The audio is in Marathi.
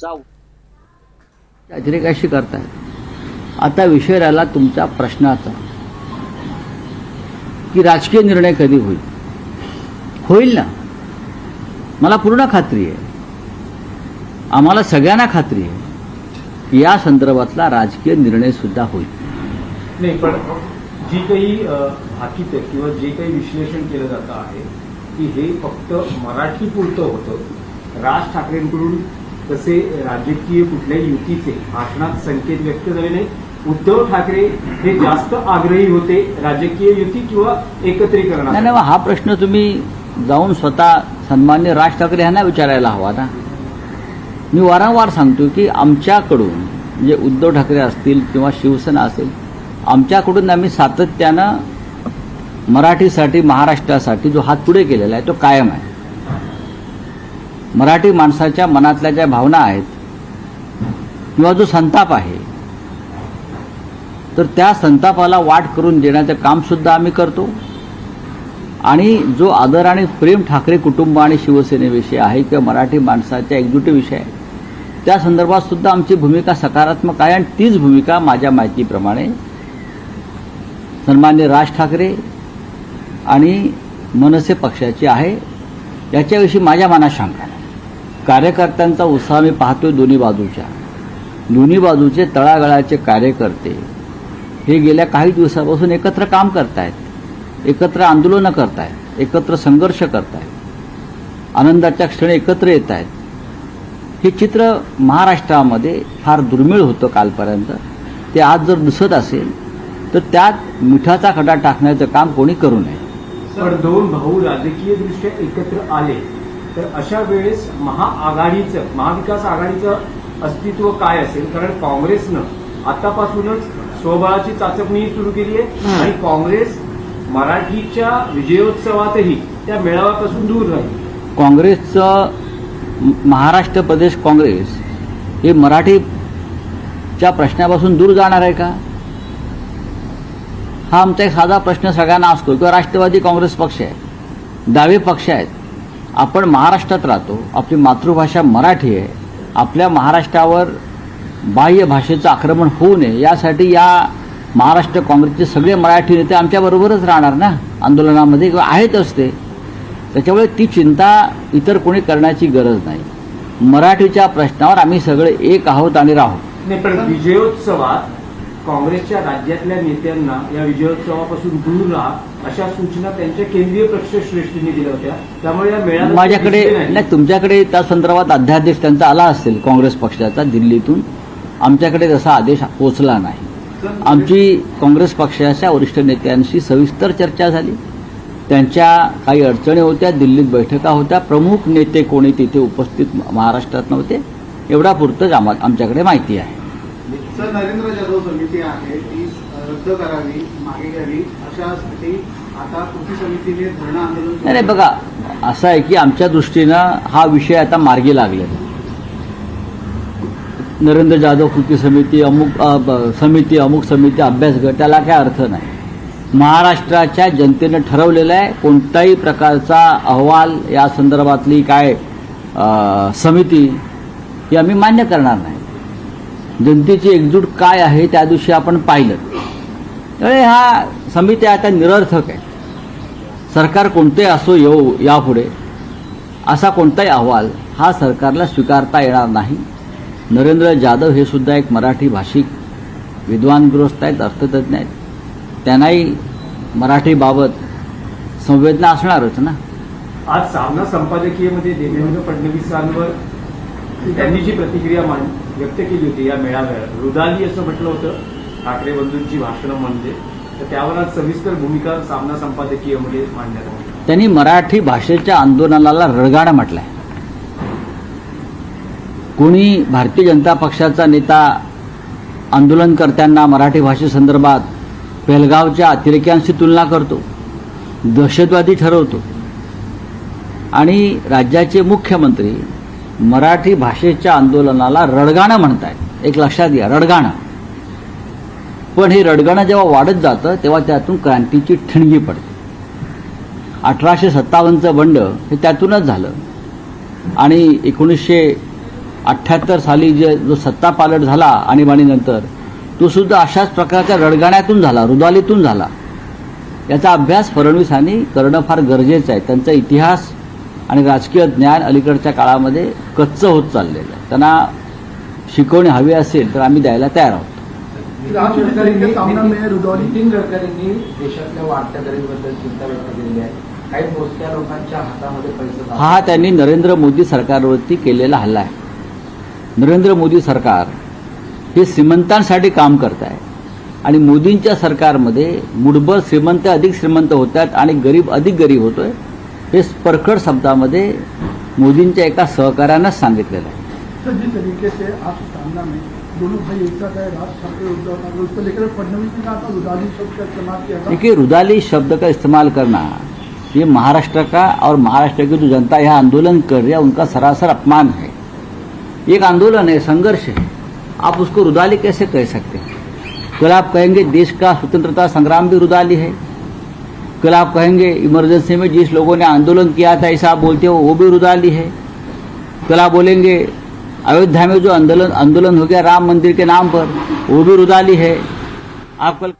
चा अतिरेकाशी करतायत आता विषय राहिला तुमच्या प्रश्नाचा. की राजकीय निर्णय कधी होईल? होईल ना? मला पूर्ण खात्री आहे. आम्हाला सगळ्यांना खात्री आहे की या संदर्भातला राजकीय निर्णय सुद्धा होईल. नाही पण जी काही भाकीत आहे किंवा जे काही विश्लेषण केलं जातं आहे की हे फक्त मराठी पुरतं होतं. राज ठाकरेंकडून तसे राजकीय कुठल्याही युतीचे भाषणात संकेत व्यक्त झाले नाही उद्धव ठाकरे हे जास्त आग्रही होते राजकीय युती किंवा नाही नाही हा प्रश्न तुम्ही जाऊन स्वतः सन्मान्य राज ठाकरे यांना विचारायला हवा ना मी वारंवार सांगतो की आमच्याकडून म्हणजे उद्धव ठाकरे असतील किंवा शिवसेना असेल आमच्याकडून आम्ही सातत्यानं मराठीसाठी महाराष्ट्रासाठी जो हात पुढे केलेला आहे तो कायम आहे. मराठी माणसाच्या मनातल्या ज्या भावना आहेत किंवा जो संताप आहे तर त्या संतापाला वाट करून देण्याचं काम सुद्धा आम्ही करतो. आणि जो आदर आणि प्रेम ठाकरे कुटुंब आणि शिवसेनेविषयी आहे किंवा मराठी माणसाच्या एकजुटीविषयी आहे त्या संदर्भात सुद्धा आमची भूमिका सकारात्मक आहे आणि तीच भूमिका माझ्या माहितीप्रमाणे सन्मान्य राज ठाकरे आणि मनसे पक्षाची आहे. याच्याविषयी माझ्या मनात शंका कार्यकर्त्यांचा उत्साह मी पाहतोय दोन्ही बाजूच्या. दोन्ही बाजूचे तळागळाचे कार्यकर्ते हे गेल्या काही दिवसापासून एकत्र काम करतायत. एकत्र आंदोलनं करतायत. एकत्र संघर्ष करतायत. आनंदाच्या क्षणी एकत्र येत आहेत हे चित्र महाराष्ट्रामध्ये फार दुर्मिळ होतं कालपर्यंत. ते आज जर दिसत असेल तर त्यात मिठाचा खडा टाकण्याचं काम कोणी करू नये. पण दोन भाऊ राजकीय दृष्ट्या एकत्र आले. तर अशा वेळेस महाआघाडीचं महाविकास आघाडीचं अस्तित्व काय असेल? कारण काँग्रेसनं आतापासूनच स्वबळाची चाचपणी सुरू केली आहे आणि काँग्रेस मराठीच्या विजयोत्सवातही त्या मेळाव्यापासून दूर राहील. काँग्रेसचं महाराष्ट्र प्रदेश काँग्रेस हे मराठीच्या प्रश्नापासून दूर जाणार आहे का? हा आमचा एक साधा प्रश्न सगळ्यांना असतो किंवा राष्ट्रवादी काँग्रेस पक्ष आहे डावे पक्ष आहेत. आपण महाराष्ट्रात राहतो आपली मातृभाषा मराठी आहे आपल्या महाराष्ट्रावर बाह्य भाषेचं आक्रमण होऊ नये यासाठी या महाराष्ट्र काँग्रेसचे सगळे मराठी नेते आमच्याबरोबरच राहणार ना? आंदोलनामध्ये किंवा आहेत असते. त्याच्यामुळे ती चिंता इतर कोणी करण्याची गरज नाही. मराठीच्या प्रश्नावर आम्ही सगळे एक आहोत आणि राहू. पण विजयोत्सवात काँग्रेसच्या राज्यातल्या नेत्यांना या विजयोत्सवापासून दूर राहा अशा सूचना त्यांच्या केंद्रीय पक्षश्रेष्ठींनी दिल्या होत्या. त्यामुळे या मेळाव्यात माझ्याकडे नाही. तुमच्याकडे त्या संदर्भात अध्यादेश त्यांचा आला असेल काँग्रेस पक्षाचा दिल्लीतून आमच्याकडे तसा आदेश पोचला नाही. आमची काँग्रेस पक्षाच्या वरिष्ठ नेत्यांशी सविस्तर चर्चा झाली. त्यांच्या काही अडचणी होत्या दिल्लीत बैठका होत्या. प्रमुख नेते कोणी तिथे उपस्थित महाराष्ट्रात नव्हते. एवढा पुरतंच आम्हा आमच्याकडे माहिती आहे. सर नरेंद्र जाधव समिती आहे ती रद्द करावी मागे घ्यावी अशासाठी आता कृती समितीने धरणं आंदोलन नाही नाही, बघा असं आहे की आमच्या दृष्टीनं हा विषय आता मार्गी लागलेला नरेंद्र जाधव कृती समिती अमुक समिती अमुक समिती अभ्यास गट त्याला काय अर्थ नाही. महाराष्ट्राच्या जनतेनं ठरवलेलं आहे कोणत्याही प्रकारचा अहवाल या संदर्भातली काय समिती ही आम्ही मान्य करणार नाही. जनतेची एकजूट काय आहे त्या दिवशी आपण पाहिलं. त्यामुळे ह्या समिती आता निरर्थक आहे. सरकार कोणते असो येऊ यापुढे असा कोणताही अहवाल हा सरकारला स्वीकारता येणार नाही. नरेंद्र जाधव हे सुद्धा एक मराठी भाषिक विद्वानग्रस्त आहेत अर्थतज्ञ आहेत. त्यांनाही मराठीबाबत संवेदना असणारच ना. आज सामना संपादकीयमध्ये देवेंद्र फडणवीसांवर त्यांनी जी प्रतिक्रिया व्यक्त केली होती या मेळाव्यात रुदाली असं म्हटलं होतं ठाकरे बंधूंची भाषणं म्हणजे तर त्यावर आज सविस्तर भूमिका सामना संपादकीयमध्ये मांडण्यात आली. त्यांनी मराठी भाषेच्या आंदोलनाला रडगाणं म्हटलंय. कोणी भारतीय जनता पक्षाचा नेता आंदोलनकर्त्यांना मराठी भाषेसंदर्भात पेलगावच्या अतिरेक्यांशी तुलना करतो दहशतवादी ठरवतो. आणि राज्याचे मुख्यमंत्री मराठी भाषेच्या आंदोलनाला रडगाणं म्हणतायत. एक लक्षात घ्या रडगाणं. पण हे रडगाणं जेव्हा वाढत जातं तेव्हा त्यातून क्रांतीची ठिणगी पडते. अठराशे सत्तावन्नचं बंड हे त्यातूनच झालं. आणि एकोणीसशे अठ्ठ्याहत्तर साली जे जो सत्ता पालट झाला आणीबाणीनंतर तो सुद्धा अशाच प्रकारच्या रडगाण्यातून झाला रुदालीतून झाला. याचा अभ्यास फडणवीसांनी करणं फार गरजेचं आहे. त्यांचा इतिहास आणि राजकीय ज्ञान अलीकडच्या काळामध्ये कच्चं होत चाललेलं आहे. त्यांना शिकवणी हवी असेल तर आम्ही द्यायला तयार आहोत. नितीन गडकरींनी देशातल्या वाढत्या गरिबीबद्दल चिंता व्यक्त केली आहे. काही मोजक्या लोकांच्या हातामध्ये पैसे. हा त्यांनी नरेंद्र मोदी सरकारवरती केलेला हल्ला आहे. नरेंद्र मोदी सरकार हे श्रीमंतांसाठी काम करत आहे आणि मोदींच्या सरकारमध्ये मुठभर श्रीमंत अधिक श्रीमंत होत आहेत आणि गरीब अधिक गरीब होतोय. हे परखड शब्दामध्ये मोदींच्या एका सहकार्यानंच सांगितलेलं आहे. जिस तरीके से आप सामना में दोनों भाई एक साथ है राज ठाकरे उद्धव ठाकरे उसको लेकर फडणवीस ने कहा था रुदाली शब्द का इस्तेमाल किया देखिए रुदाली शब्द का इस्तेमाल करना ये महाराष्ट्र का और महाराष्ट्र की जो जनता यहाँ आंदोलन कर रही है उनका सरासर अपमान है। एक आंदोलन है संघर्ष है। आप उसको रुदाली कैसे कह सकते हैं? कल आप कहेंगे देश का स्वतंत्रता संग्राम भी रुदाली है। कल आप कहेंगे इमरजेंसी में जिस लोगों ने आंदोलन किया था ऐसा आप बोलते हो वो भी रुदाली है। कल आप बोलेंगे अयोध्या में जो आंदोलन आंदोलन हो गया राम मंदिर के नाम पर वो भी रुदाली है। आप कल